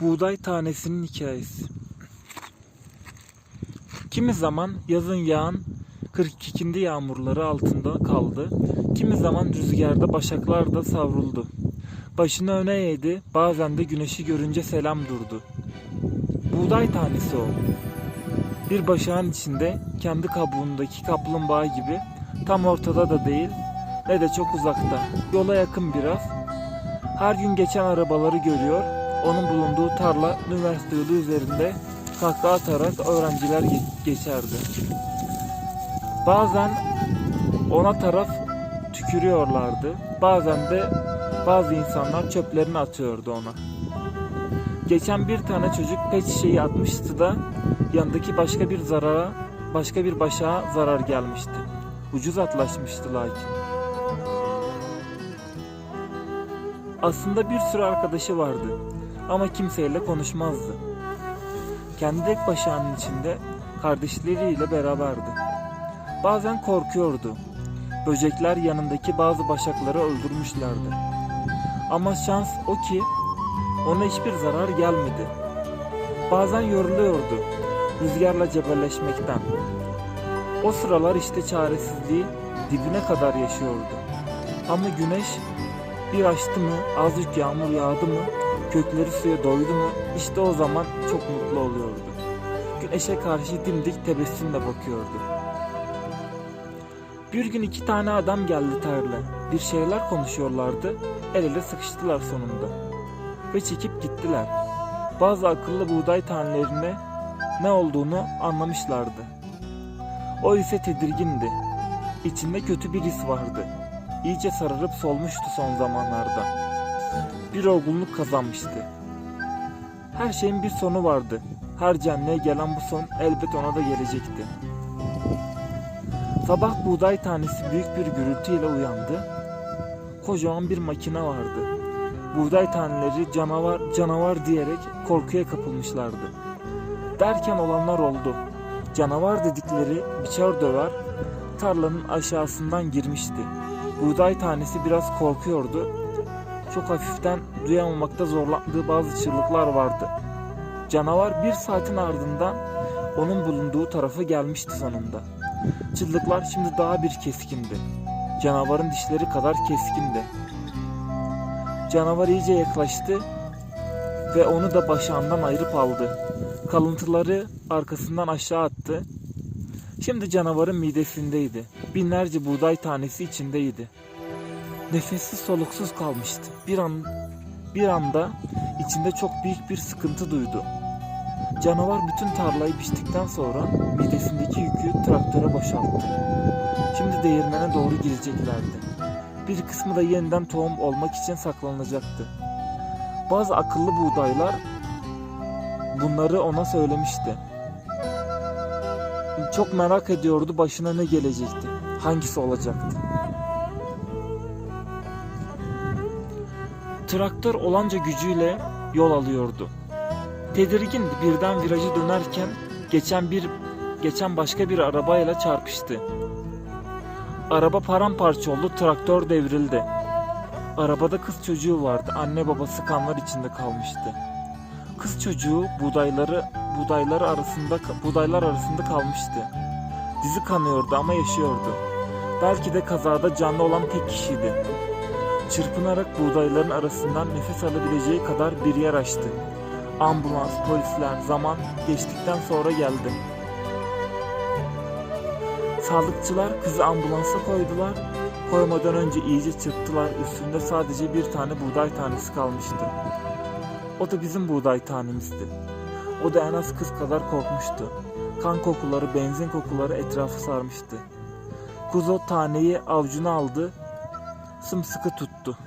Buğday tanesinin hikayesi. Kimi zaman yazın yağan 42'inde yağmurları altında kaldı. Kimi zaman rüzgarda başaklar da savruldu. Başını öne eğdi, bazen de güneşi görünce selam durdu. Buğday tanesi o. Bir başağın içinde kendi kabuğundaki kaplumbağa gibi tam ortada da değil ne de çok uzakta. Yola yakın biraz. Her gün geçen arabaları görüyor. Onun bulunduğu tarla üniversite yolu üzerinde kahkaha atarak öğrenciler ge- geçerdi. Bazen ona taraf tükürüyorlardı. Bazen de bazı insanlar çöplerini atıyordu ona. Geçen bir tane çocuk pet şişeyi atmıştı da yanındaki başka bir zarara, başka bir başa zarar gelmişti. Ucuz atlaşmıştı lakin. Aslında bir sürü arkadaşı vardı ama kimseyle konuşmazdı. Kendi tek başağının içinde kardeşleriyle beraberdi. Bazen korkuyordu. Böcekler yanındaki bazı başakları öldürmüşlerdi. Ama şans o ki ona hiçbir zarar gelmedi. Bazen yoruluyordu rüzgarla cebelleşmekten. O sıralar işte çaresizliği dibine kadar yaşıyordu. Ama güneş bir açtı mı, azıcık yağmur yağdı mı, kökleri suya doydu mu, işte o zaman çok mutlu oluyordu. Güneşe karşı dimdik tebessümle bakıyordu. Bir gün iki tane adam geldi tarla. Bir şeyler konuşuyorlardı, el ele sıkıştılar sonunda. Ve çekip gittiler. Bazı akıllı buğday tanelerine ne olduğunu anlamışlardı. O ise tedirgindi. İçinde kötü bir his vardı. İyice sararıp solmuştu son zamanlarda. Bir olgunluk kazanmıştı. Her şeyin bir sonu vardı. Her canlıya gelen bu son elbet ona da gelecekti. Sabah buğday tanesi büyük bir gürültüyle uyandı. Kocaman bir makine vardı. Buğday taneleri canavar canavar diyerek korkuya kapılmışlardı. Derken olanlar oldu. Canavar dedikleri biçer döver tarlanın aşağısından girmişti. Buğday tanesi biraz korkuyordu. Çok hafiften duyamamakta zorlandığı bazı çığlıklar vardı. Canavar bir saatin ardından onun bulunduğu tarafa gelmişti sonunda. Çığlıklar şimdi daha bir keskindi. Canavarın dişleri kadar keskindi. Canavar iyice yaklaştı ve onu da başağından ayırıp aldı. Kalıntıları arkasından aşağı attı. Şimdi canavarın midesindeydi. Binlerce buğday tanesi içindeydi. Nefessiz soluksuz kalmıştı. Bir an bir anda içinde çok büyük bir sıkıntı duydu. Canavar bütün tarlayı biçtikten sonra midesindeki yükü traktöre boşalttı. Şimdi değirmene doğru gireceklerdi. Bir kısmı da yeniden tohum olmak için saklanacaktı. Bazı akıllı buğdaylar bunları ona söylemişti. Çok merak ediyordu başına ne gelecekti. Hangisi olacaktı? Traktör olanca gücüyle yol alıyordu. Tedirgindi birden virajı dönerken geçen bir geçen başka bir arabayla çarpıştı. Araba paramparça oldu, traktör devrildi. Arabada kız çocuğu vardı. Anne babası kanlar içinde kalmıştı. Kız çocuğu buğdayları buğdaylar arasında buğdaylar arasında kalmıştı. Dizi kanıyordu ama yaşıyordu. Belki de kazada canlı olan tek kişiydi. Çırpınarak buğdayların arasından nefes alabileceği kadar bir yer açtı. Ambulans, polisler zaman geçtikten sonra geldi. Sağlıkçılar kızı ambulansa koydular. Koymadan önce iyice çırptılar. Üstünde sadece bir tane buğday tanesi kalmıştı. O da bizim buğday tanemizdi. O da en az kız kadar korkmuştu. Kan kokuları, benzin kokuları etrafı sarmıştı. Kuzo taneyi avcuna aldı, sımsıkı tuttu.